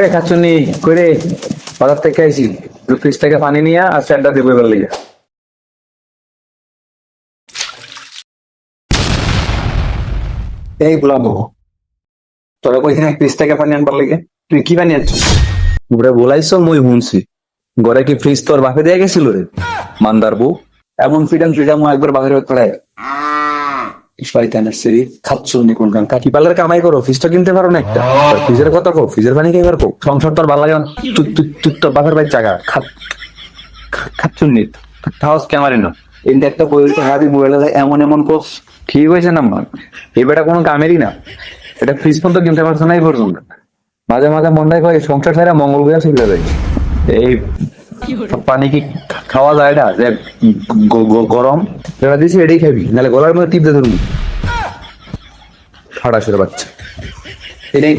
এ খাচ্ছুনি করে বাজার থেকে ফ্রিজ থেকে পানি নিয়ে আর দেবো এবার লিগে এই বলাবো তোরা কইছিস না ফ্রিজ থেকে পানি আনবার লাগে তুই কি পানি আনছিস ওরে বলাইছ মই শুনছি ঘরে কি ফ্রিজ তোর বাপে দিয়ে গেছিল রে? মান্দার বউ, এমন ফিডাম ফিডাম একবার বাইরে করে শয়তানের সিরি খাচ্ছুনি কোন কান কাকি পার্লার কামাই করো ফ্রিজটা কিনতে পারো না একটা। ফ্রিজের কথা কো ফ্রিজের পানি খাইবার কো সংসার তোর ভালো লাগে তুই তুই তোর বাপের বাড়ির জায়গা খাত খাচ্ছুন নি খাওয়াস ক্যামারে না ইন্ডিয়া একটা হাবি এমন এমন কোর্স ঠিক হয়েছে না মা এই বেটা কোনো কামেরই না। এটা ফ্রিজ পর্যন্ত কিনতে পারছ না পর্যন্ত। মাঝে মাঝে মন কয়, সংসার ছাড়া মঙ্গল গ্রহে চলে যায়। এই, পানি কি খাওয়া যায় না, যে গরম এটা দিছি, এটাই খাবি, নাহলে গলার মধ্যে টিপতে ধরবি। খাড়াসের বাচ্চা। এটাই